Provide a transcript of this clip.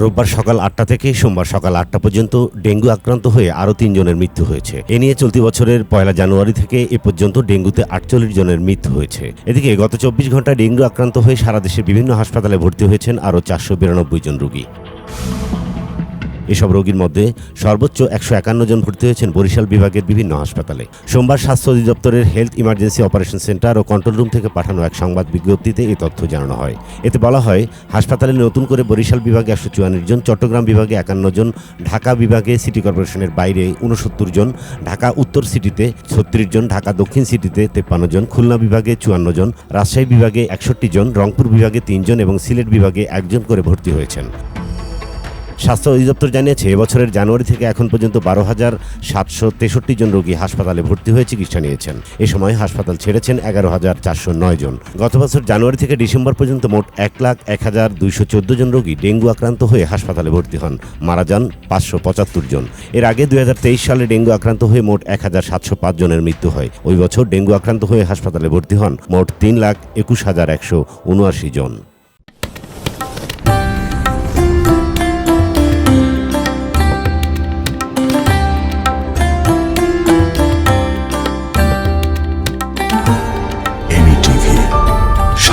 রোববার সকাল আটটা থেকে সোমবার সকাল আটটা পর্যন্ত ডেঙ্গু আক্রান্ত হয়ে আরও তিনজনের মৃত্যু হয়েছে। এ নিয়ে চলতি বছরের পয়লা জানুয়ারি থেকে এ পর্যন্ত ডেঙ্গুতে আটচল্লিশ জনের মৃত্যু হয়েছে। এদিকে গত চব্বিশ ঘন্টায় ডেঙ্গু আক্রান্ত হয়ে সারা দেশের বিভিন্ন হাসপাতালে ভর্তি হয়েছেন আরও চারশো বিরানব্বই জন রোগী। এসব রোগীর মধ্যে সর্বোচ্চ একশো একান্ন জন ভর্তি হয়েছেন বরিশাল বিভাগের বিভিন্ন হাসপাতালে। সোমবার স্বাস্থ্য অধিদপ্তরের হেলথ ইমার্জেন্সি অপারেশন সেন্টার ও কন্ট্রোল রুম থেকে পাঠানো এক সংবাদ বিজ্ঞপ্তিতে এই তথ্য জানানো হয়। এতে বলা হয়, হাসপাতালে নতুন করে বরিশাল বিভাগে একশো চুয়ান্ন জন, চট্টগ্রাম বিভাগে একান্ন জন, ঢাকা বিভাগে সিটি কর্পোরেশনের বাইরে উনসত্তর জন, ঢাকা উত্তর সিটিতে ছত্রিশ জন, ঢাকা দক্ষিণ সিটিতে তেপ্পান্ন জন, খুলনা বিভাগে চুয়ান্ন জন, রাজশাহী বিভাগে একষট্টি জন, রংপুর বিভাগে তিনজন এবং সিলেট বিভাগে একজন করে ভর্তি হয়েছেন। স্বাস্থ্য অধিদপ্তর জানিয়েছে, এবছরের জানুয়ারি থেকে এখন পর্যন্ত বারো হাজার সাতশো তেষট্টি জন রোগী হাসপাতালে ভর্তি হয়ে চিকিৎসা নিয়েছেন। এ সময় হাসপাতাল ছেড়েছেন এগারো হাজার চারশো নয় জন। গত বছর জানুয়ারি থেকে ডিসেম্বর পর্যন্ত মোট এক লাখ এক হাজার দুইশো চোদ্দ জন রোগী ডেঙ্গু আক্রান্ত হয়ে হাসপাতালে ভর্তি হন। মারা যান পাঁচশো পঁচাত্তর জন। এর আগে দুই হাজার তেইশ সালে ডেঙ্গু আক্রান্ত হয়ে মোট এক হাজার সাতশো পাঁচ জনের মৃত্যু হয়। ওই বছর ডেঙ্গু আক্রান্ত হয়ে হাসপাতালে ভর্তি হন মোট তিন লাখ একুশ হাজার একশো উনআশি জন।